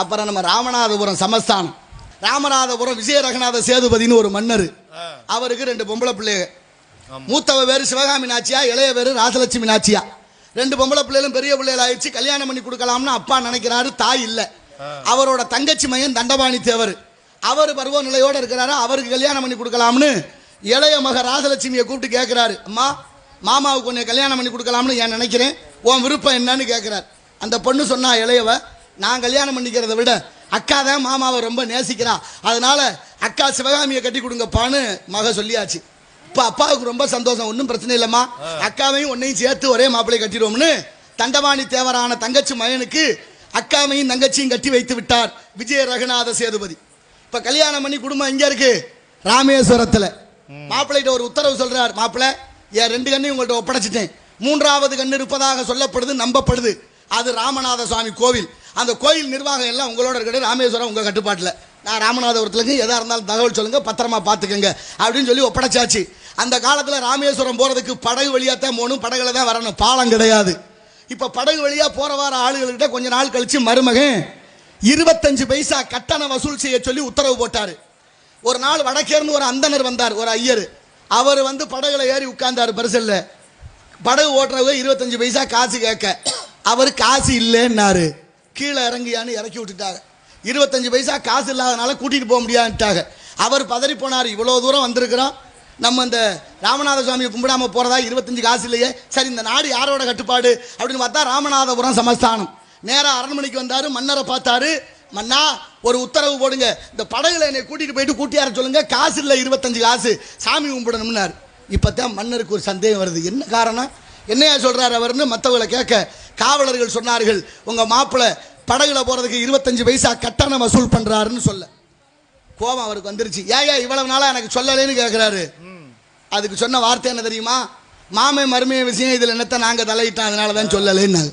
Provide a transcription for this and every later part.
அப்புறம் நம்ம ராமநாதபுரம் சமஸ்தானம். ராமநாதபுரம் விஜய ரங்கநாத சேதுபதினு ஒரு மன்னர். அவருக்கு ரெண்டு பொம்பளை பிள்ளைங்க மூத்தவ பேரு சிவகாமி நாச்சியா இளைய பேரு ராசலட்சுமி நாச்சியா. ரெண்டு பொம்பளை பிள்ளைகளும் பெரிய பிள்ளைகள் ஆயிடுச்சு. கல்யாணம் பண்ணி கொடுக்கலாம்னு அப்பா நினைக்கிறாரு தாய் இல்ல. அவரோட தங்கச்சி மையன் தண்டபாணி தேவர் அவர் பருவநிலையோட இருக்கிறாரு அவருக்கு கல்யாணம் பண்ணி கொடுக்கலாம்னு இளைய மக ராசலட்சுமியை கூப்பிட்டு கேட்கிறாரு அம்மா மாமாவுக்கு உன்னை கல்யாணம் பண்ணி கொடுக்கலாம்னு ஏன் நினைக்கிறேன்? உன் விருப்பம் என்னன்னு கேட்கிறார் அந்த பொண்ணு சொன்னா இளையவ நான் கல்யாணம் பண்ணிக்கிறத விட அக்கா தான் மாமாவை ரொம்ப நேசிக்கிறா. அதனால அக்கா சிவகாமியை கட்டி கொடுங்கப்பான்னு மக சொல்லியாச்சு. இப்போ அப்பாவுக்கு ரொம்ப சந்தோஷம். ஒன்றும் பிரச்சனை இல்லைம்மா. அக்காவையும் ஒன்னையும் சேர்த்து ஒரே மாப்பிள்ளை கட்டிடுவோம்னு தண்டவாணி தேவரான தங்கச்சி மகனுக்கு அக்காவையும் தங்கச்சியும் கட்டி வைத்து விட்டார் விஜய ரகுநாத சேதுபதி. இப்போ கல்யாணம் பண்ணி குடும்பம் எங்க இருக்கு? ராமேஸ்வரத்தில். மாப்பிள்ளைகிட்ட ஒரு உத்தரவு சொல்றார் மாப்பிள்ளை என் ரெண்டு கண்ணையும் உங்கள்கிட்ட ஒப்படைச்சிட்டேன். மூன்றாவது கண்ணு இருப்பதாக சொல்லப்படுது நம்பப்படுது. அது ராமநாத சுவாமி கோவில். அந்த கோயில் நிர்வாகம் எல்லாம் உங்களோட இருக்கிறது ராமேஸ்வரம் உங்கள் கட்டுப்பாட்டில். நான் ராமநாதபுரத்துலங்க எதாக இருந்தாலும் தகவல் சொல்லுங்கள் பத்திரமா பார்த்துக்கங்க அப்படின்னு சொல்லி ஒப்படைச்சாச்சு. அந்த காலத்தில் ராமேஸ்வரம் போகிறதுக்கு படகு வழியாக தான் போகணும் படகுல தான் வரணும். பாலம் கிடையாது. இப்போ படகு வழியாக போகிற வர ஆளுகள்கிட்ட கொஞ்ச நாள் கழித்து மருமகன் இருபத்தஞ்சு பைசா கட்டணம் வசூல் செய்ய சொல்லி உத்தரவு போட்டார். ஒரு நாள் வடக்கேர்ந்து ஒரு அந்தனர் வந்தார் ஒரு ஐயர். அவர் வந்து படகுல ஏறி உட்கார்ந்தார் பரிசல்ல. படகு ஓட்டுறவங்க இருபத்தஞ்சு பைசா காசு கேட்க. அவர் காசு இல்லைன்னாரு. கீழே இறங்கியான்னு இறக்கி விட்டுட்டாங்க. இருபத்தஞ்சு பைசா காசு இல்லாதனால கூட்டிகிட்டு போக முடியாதுட்டாங்க அவர் பதறி போனார் இவ்வளோ தூரம் வந்திருக்கிறோம். நம்ம இந்த ராமநாத சுவாமியை கும்பிடாம போகிறதா இருபத்தஞ்சு காசு இல்லையே? சரி இந்த நாடு யாரோட கட்டுப்பாடு? அப்படின்னு பார்த்தா ராமநாதபுரம் சமஸ்தானம். நேராக அரண்மனைக்கு வந்தார் மன்னரை பார்த்தாரு. மன்னா ஒரு உத்தரவு போடுங்க. இந்த படகுல என்னை கூட்டிகிட்டு போயிட்டு கூட்டியார சொல்லுங்க. காசு இல்லை இருபத்தஞ்சு காசு. சாமி கும்பிடணும்னாரு. இப்பதான் மன்னருக்கு ஒரு சந்தேகம் வருது. என்ன காரணம்? என்னையா சொல்கிறார் அவர்னு மற்றவங்களை கேட்க. காவலர்கள் சொன்னார்கள் உங்க மாப்பிள்ளை படகுல போறதுக்கு இருபத்தஞ்சு பைசா கட்டணம் வசூல் பண்றாருன்னு சொல்ல. கோபம் அவருக்கு வந்துருச்சு. ஏயா இவ்வளவு நாளா எனக்கு சொல்லலைன்னு கேட்கிறாரு அதுக்கு சொன்ன வார்த்தை என்ன தெரியுமா? மாமே மருமைய விஷயம் இதுல என்னத்தை நாங்க தலையிட்டோம் அதனால தான் சொல்லலைன்னாங்க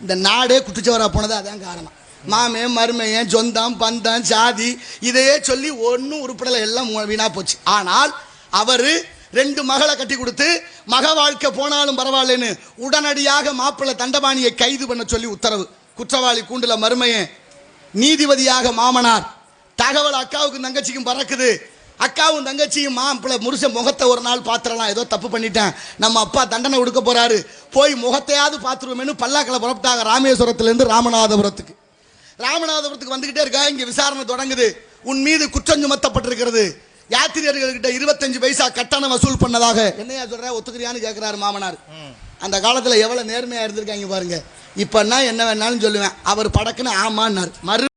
இந்த நாடே குட்டிச்சவரா போனது அதான் காரணம். மாமே மருமையன் சொந்தம் பந்தம் சாதி இதையே சொல்லி ஒன்றும் உருப்படலை எல்லாம் மு- வீணா போச்சு. ஆனால் அவர் ரெண்டு மகளை கட்டி கொடுத்து மக வாழ்க்கை போனாலும் பரவாயில்லன்னு உடனடியாக மாப்பிள்ளை தண்டபாணியை கைது பண்ண சொல்லி உத்தரவு. குற்றவாளி கூண்டுல மருமையன் நீதிபதியாக மாமனார் தகவல் அக்காவுக்கும் தங்கச்சிக்கும் பறக்குது. அக்காவும் தங்கச்சியும் மாப்பிள்ளை முருச முகத்தை ஒரு நாள் பார்த்துடலாம். ஏதோ தப்பு பண்ணிட்டேன். நம்ம அப்பா தண்டனை கொடுக்க போறாரு. போய் முகத்தையாவது பார்த்துருவோமேனு பல்லாக்களை புறப்பட்டாங்க ராமேஸ்வரத்துலேருந்து ராமநாதபுரத்துக்கு. ராமநாதபுரத்துக்கு வந்துகிட்டே இருக்கா இங்கே விசாரணை தொடங்குது. உன் மீது குற்றம் சுமத்தப்பட்டிருக்கிறது. யாத்திரியர்கள்கிட்ட இருபத்தஞ்சு பைசா கட்டணம் வசூல் பண்ணதாக என்னையா சொல்ற? ஒத்துக்கிறியான்னு கேட்கிறாரு மாமனார். அந்த காலத்துல எவ்வளவு நேர்மையா இருந்திருக்காங்க பாருங்க. இப்பன்னா என்ன வேணாலும் சொல்லுவேன். அவர் படக்குன்னு ஆமான்னார். மறு